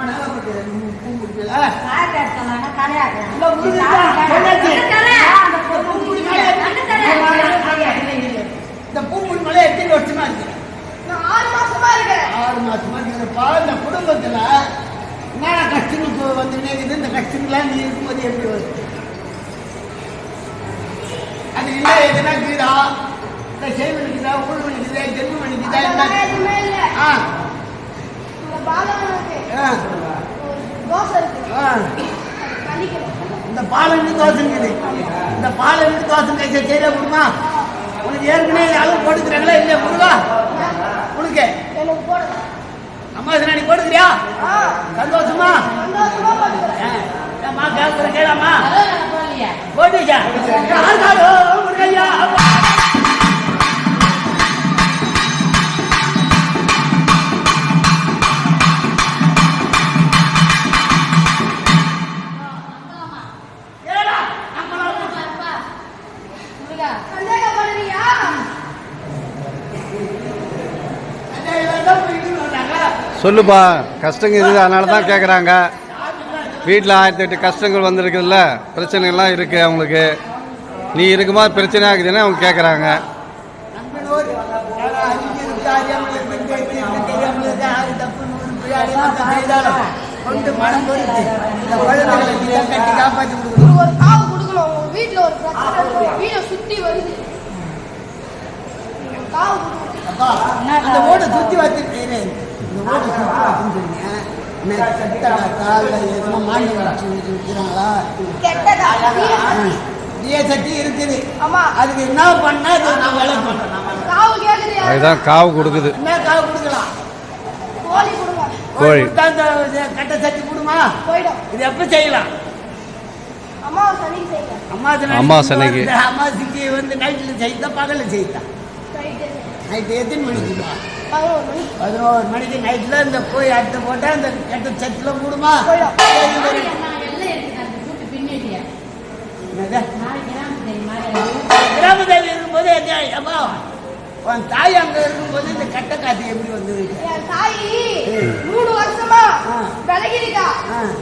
நல்லா போட்டு பூ முடிக்கல இந்த இருக்குது இந்த கஷ்டங்கள்லாம் நீ இருக்கும்போது எப்படி வருது அது இல்லை எதுனா கீழா இந்த செய்வன் இருக்குதா ஊழ் வலிக்குதா ஜென்மம் இல்ல. ஆ. இந்த பாலன்னு தோசை இருக்குது இந்த பாலன்னு தோசை கைசை செய்ய முடியுமா உனக்கு ஏற்கனவே அளவு போட்டுக்கிறாங்களா இல்லையா முருகா? சொல்லுப்பா கஷ்டங்க இருக்குது அதனால தான் கேட்குறாங்க வீட்டில் ஆயிரத்தி எட்டு கஷ்டங்கள் வந்திருக்குதுல்ல பிரச்சனைகள்லாம் இருக்குது அவங்களுக்கு. நீ இருக்கும்போது பிரச்சனை ஆகுதுன்னு அவங்க கேட்குறாங்க அந்த ஓடை சுற்றி இந்த வச்சுன்னு இருக்குது அதுக்கு என்ன பண்ணா நான் வேலை காவு கேக்குறியா அதுதான் காவு கொடுக்குது என்ன காவு கொடுக்கலாம் கோழி கட்ட கொடுமா இது எப்போ செய்யலாம் அம்மாவை சனிக்கு. இந்த அமாவாசைக்கு வந்து நைட்டில் செய்தா பகலில் செய்தா. நைட்டு எத்தனை மணிக்குமா பதினோரு மணி பதினோரு மணிக்கு நைட்டில் இந்த போய் அடுத்து போட்டால் இந்த கெட்ட சட்டில் மூடுமா? கிராம தேவி இருக்கும்போது அப்பா உன் தாய் அங்கே இருக்கும்போது இந்த கட்ட காத்து எப்படி வந்தது? தாயி மூணு வருஷமா. விலகிருக்கா.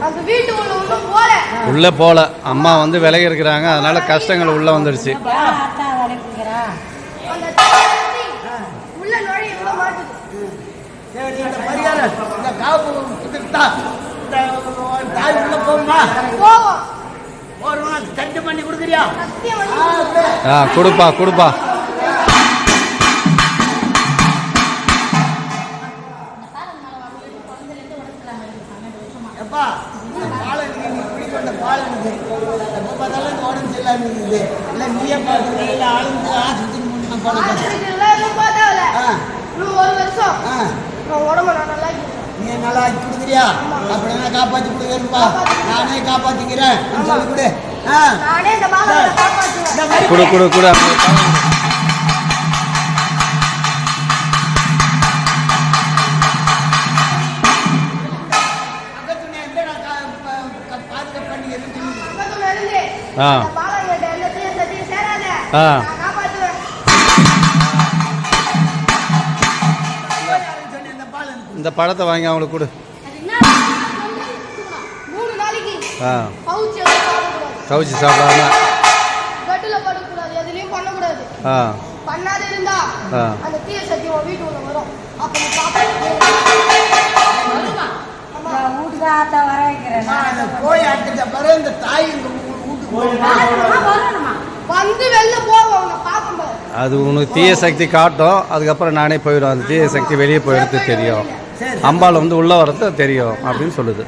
அந்த வீட்டு உள்ள போல. உள்ளே போகல அம்மா வந்து விலகி இருக்கிறாங்க. அதனால கஷ்டங்கள் உள்ளே வந்துடுச்சு அந்த தாய் உள்ள நுழைய விட மாட்டுது சரி இந்த காப்பு கொடுத்துட்டா தாய் உள்ள போகுமா? போறோம் தட்டு பண்ணி கொடுக்குறியா? சத்தியம் ஆ, கொடுப்பா கொடுப்பா. எப்பா பாலம் இருக்கு, நீ குடிக்கொண்ட பாலம் இருக்கு. எப்ப பார்த்தாலும் இந்த உடம்பு சரியில்லாம இருக்குது. இல்ல நீயே பார்த்துக்கிற, இல்ல ஆளுங்க ஆஸ்பத்திரி மூலியமா போன கதை. ஹாஸ்பிட்டல்ல எதுவும் போதாவில்ல ஆ, இன்னும் ஒரு வருஷம். ஆ, நான் உடம்ப நான் நல்லா ஆக்கிக்கிறேன். நீ நல்லா ஆக்கி கொடுக்குறியா? அப்படின்னா காப்பாத்தி கொடுக்குறேன்ப்பா. நானே காப்பாத்திக்கிறேன். நீ சொல்லி கொடு. ஆ, நானே இந்த மாதிரி கொடு கொடு கொடு. பக்கத்துல எந்த இந்த பழத்தை வாங்கி அவங்களுக்கு கொடு. மூணு நாளைக்கு ஆ. கவிச்சு சாப்பிடாம. ஆ. பண்ணாத இருந்தா ஆ. போய் அடுத்த பிறகு இந்த தாய். வந்து வெளில போவோம் அது உனக்கு தீய சக்தி காட்டும். அதுக்கப்புறம் நானே போயிடும். அந்த தீய சக்தி வெளியே போயிடுறது தெரியும். அம்பாள் வந்து உள்ள வரது தெரியும் அப்படின்னு சொல்லுது.